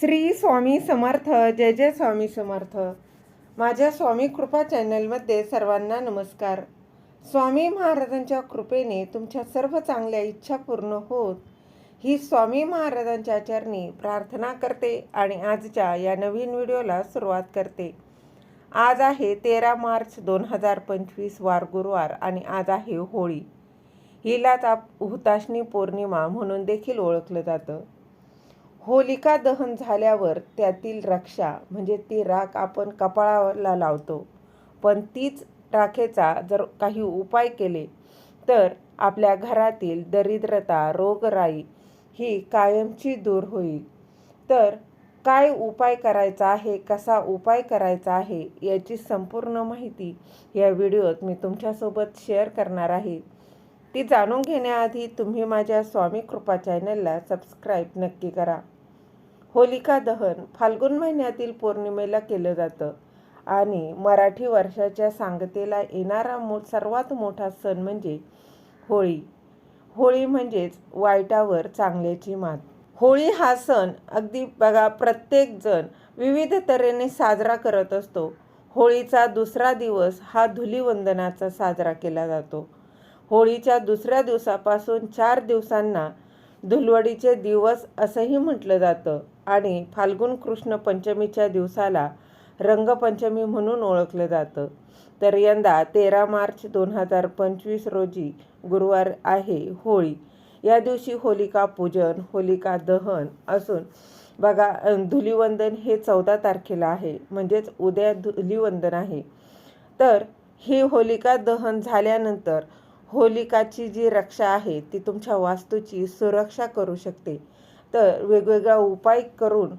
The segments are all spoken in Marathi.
श्री स्वामी समर्थ जय जय स्वामी समर्थ. माझ्या स्वामी कृपा चॅनलमध्ये सर्वांना नमस्कार. स्वामी महाराजांच्या कृपेने तुमच्या सर्व चांगल्या इच्छा पूर्ण होत ही स्वामी महाराजांच्या चरणी प्रार्थना करते आणि आजच्या या नवीन व्हिडिओला सुरुवात करते. आज आहे तेरा मार्च दोन हजार पंचवीस वार गुरुवार आणि आज आहे होळी. हिलाच आप हुताशनी पौर्णिमा म्हणून देखील ओळखलं जातं. होलिका दहन झाल्यावर त्यातील रक्षा म्हणजे ती राख आपण कपाळाला लावतो. पण तीच राखेचा जर काही उपाय केले तर आपल्या घरातील दरिद्रता रोगराई ही कायमची दूर होईल. तर काय उपाय करायचा आहे कसा उपाय करायचा आहे याची संपूर्ण माहिती या व्हिडिओत मी तुमच्यासोबत शेअर करणार आहे. ती जाणून घेण्याआधी तुम्ही माझ्या स्वामी कृपा चॅनलला सबस्क्राईब नक्की करा. होलिका दहन फाल्गुन महिन्यातील पौर्णिमेला केलं जातं आणि मराठी वर्षाच्या सांगतेला येणारा मो सर्वात मोठा सण म्हणजे होळी. होळी म्हणजेच वाईटावर चांगल्याची मात. होळी हा सण अगदी बघा प्रत्येकजण विविध तऱ्हेने साजरा करत असतो. होळीचा दुसरा दिवस हा धुलीवंदनाचा साजरा केला जातो. होळीच्या दुसऱ्या दिवसापासून चार दिवसांना धुलवडीचे दिवस असंही म्हटलं जातं आणि फाल्गुन कृष्ण पंचमीच्या दिवसाला रंगपंचमी म्हणून ओळखलं जातं. तर यंदा तेरा मार्च दोन हजार पंचवीस रोजी गुरुवार आहे होळी. या दिवशी होलिका पूजन होलिका दहन असून बघा धुलीवंदन धुलिवंदन हे चौदा तारखेला आहे. म्हणजेच उद्या धुलिवंदन आहे. तर ही होलिका दहन झाल्यानंतर होलिकाची जी रक्षा आहे ती तुमच्या वास्तूची सुरक्षा करू शकते. तर वेगवेगळा उपाय करून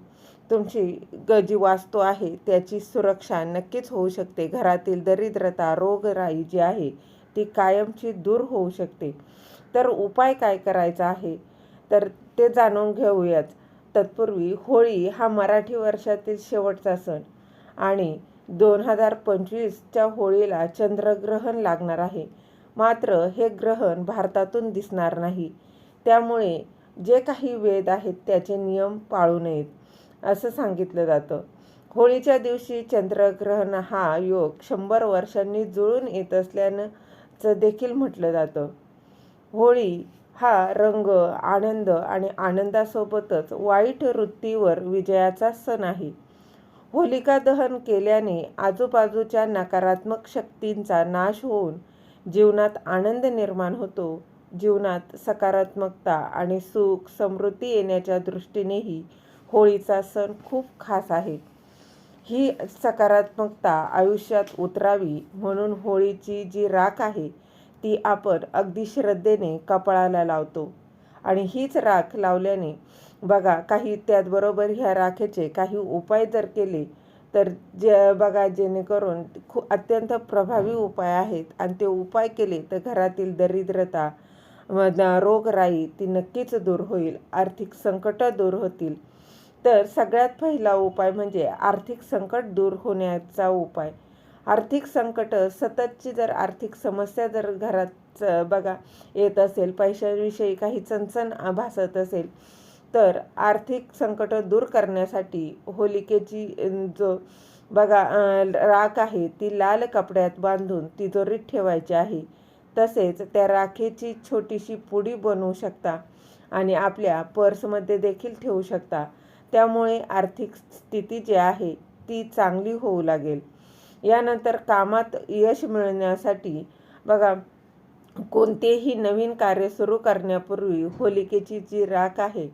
तुमची ग जी वास्तू आहे त्याची सुरक्षा नक्कीच होऊ शकते. घरातील दरिद्रता रोगराई जी आहे ती कायमची दूर होऊ शकते. तर उपाय काय करायचा आहे? तर ते जाणून घेऊयात. तत्पूर्वी होळी हा मराठी वर्षातील शेवटचा सण आणि दोन हजार पंचवीसच्या होळीला चंद्रग्रहण लागणार आहे. मात्र हे ग्रहण भारतातून दिसणार नाही. त्यामुळे जे काही वेद आहेत त्याचे नियम पाळू नयेत असं सांगितलं जातं. होळीच्या दिवशी चंद्रग्रहण हा योग शंभर वर्षांनी जुळून येत असल्यानं देखील म्हटलं जातं. होळी हा रंग आनंद आणि आनंदासोबतच वाईट वृत्तीवर विजयाचा सण आहे. होलिका दहन केल्याने आजूबाजूच्या नकारात्मक शक्तींचा नाश होऊन जीवनात आनंद निर्माण होतो. जीवनात सकारात्मकता आणि सुख समृद्धी येण्याच्या दृष्टीनेही होळीचा सण खूप खास आहे. ही सकारात्मकता आयुष्यात उतरावी म्हणून होळीची जी राख आहे ती आपण अगदी श्रद्धेने कपाळाला लावतो. आणि हीच राख लावल्याने बघा काही त्याचबरोबर ह्या राखेचे काही उपाय जर केले तर जे बघा जेणेकरून खू अत्यंत प्रभावी उपाय आहेत. आणि ते उपाय केले तर घरातील दरिद्रता रोगराई ती नक्कीच दूर होईल. आर्थिक संकट दूर होतील. तर सगळ्यात पहिला उपाय म्हणजे आर्थिक संकट दूर होण्याचा उपाय. आर्थिक संकट सततची जर आर्थिक समस्या जर घरात बघा येत असेल पैशाविषयी काही चणचण भासत असेल तर आर्थिक संकट दूर करण्यासाठी होलिकेची जो बघा राख आहे ती लाल कपड्यात बांधून तिजोरीत ठेवायची आहे. तसेच त्या राखेची छोटीशी पुडी बनवू शकता आणि आपल्या पर्समध्ये देखील ठेवू शकता. त्यामुळे आर्थिक स्थिती जी आहे ती चांगली होऊ लागेल. यानंतर कामात यश मिळण्यासाठी बघा कोणतेही नवीन कार्य सुरू करण्यापूर्वी होलिकेची जी राख आहे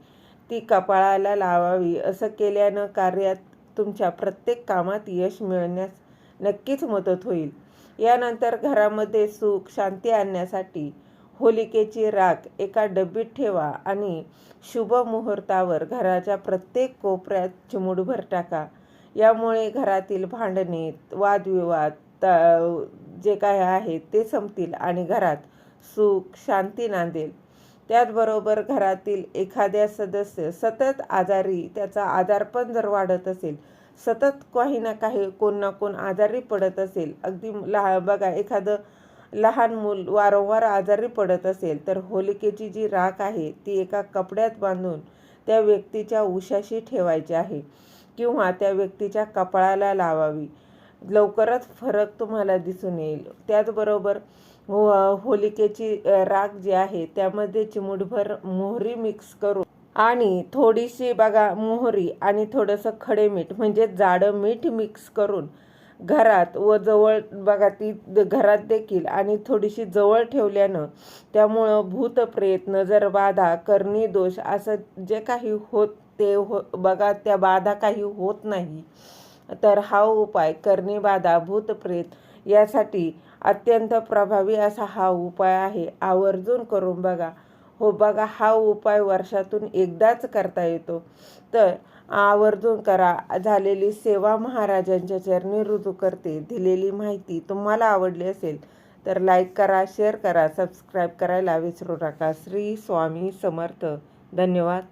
ती कपाळाला लावावी असं केल्यानं कार्यात तुमच्या प्रत्येक कामात यश मिळण्यास नक्कीच मदत होईल. यानंतर घरामध्ये सुख शांती आणण्यासाठी होलिकेची राख एका डब्बीत ठेवा आणि शुभ मुहूर्तावर घराच्या प्रत्येक कोपऱ्यात चिमुडभर टाका. यामुळे घरातील भांडणे वादविवाद जे काय आहे ते संपतील आणि घरात सुख शांती नांदेल. त्याचबरोबर घरातील एखाद्या सदस्य सतत आजारी त्याचा आजारपण जर वाढत असेल सतत काही ना काही कोण ना कोण आजारी पडत असेल. अगदी लहा बघा एखादं लहान मूल वारंवार आजारी पडत असेल तर होलिकेची जी राख आहे ती एका कपड्यात बांधून त्या व्यक्तीच्या उशाशी ठेवायची आहे किंवा त्या व्यक्तीच्या कपाळाला लावावी. लवकरच फरक तुम्हाला दिसून येईल. त्याचबरोबर हो होलिकेची राग राख जी आहे त्यामध्ये चिमूटभर मोहरी मिक्स करून आणि थोडीशी बघा मोहरी आणि थोडंसं खडे मीठ म्हणजे जाडं मीठ मिक्स करून घरात व जवळ बघा ती घरात देखील आणि थोडीशी जवळ ठेवल्यानं त्यामुळं भूतप्रेत नजर बाधा करणी दोष असं जे काही होत ते हो बघा त्या बाधा काही होत नाही. तर हा उपाय करणी बाधा भूतप्रेत यासाठी अत्यंत प्रभावी असा हा उपाय आहे. आवर्जून करून बघा. हो बघा हा उपाय वर्षातून एकदाच करता येतो. तर आवर्जून करा. झालेली सेवा महाराजांच्या चरणी रुजू करते. दिलेली माहिती तुम्हाला आवडली असेल तर लाईक करा शेअर करा सबस्क्राईब करायला विसरू नका. श्री स्वामी समर्थ. धन्यवाद.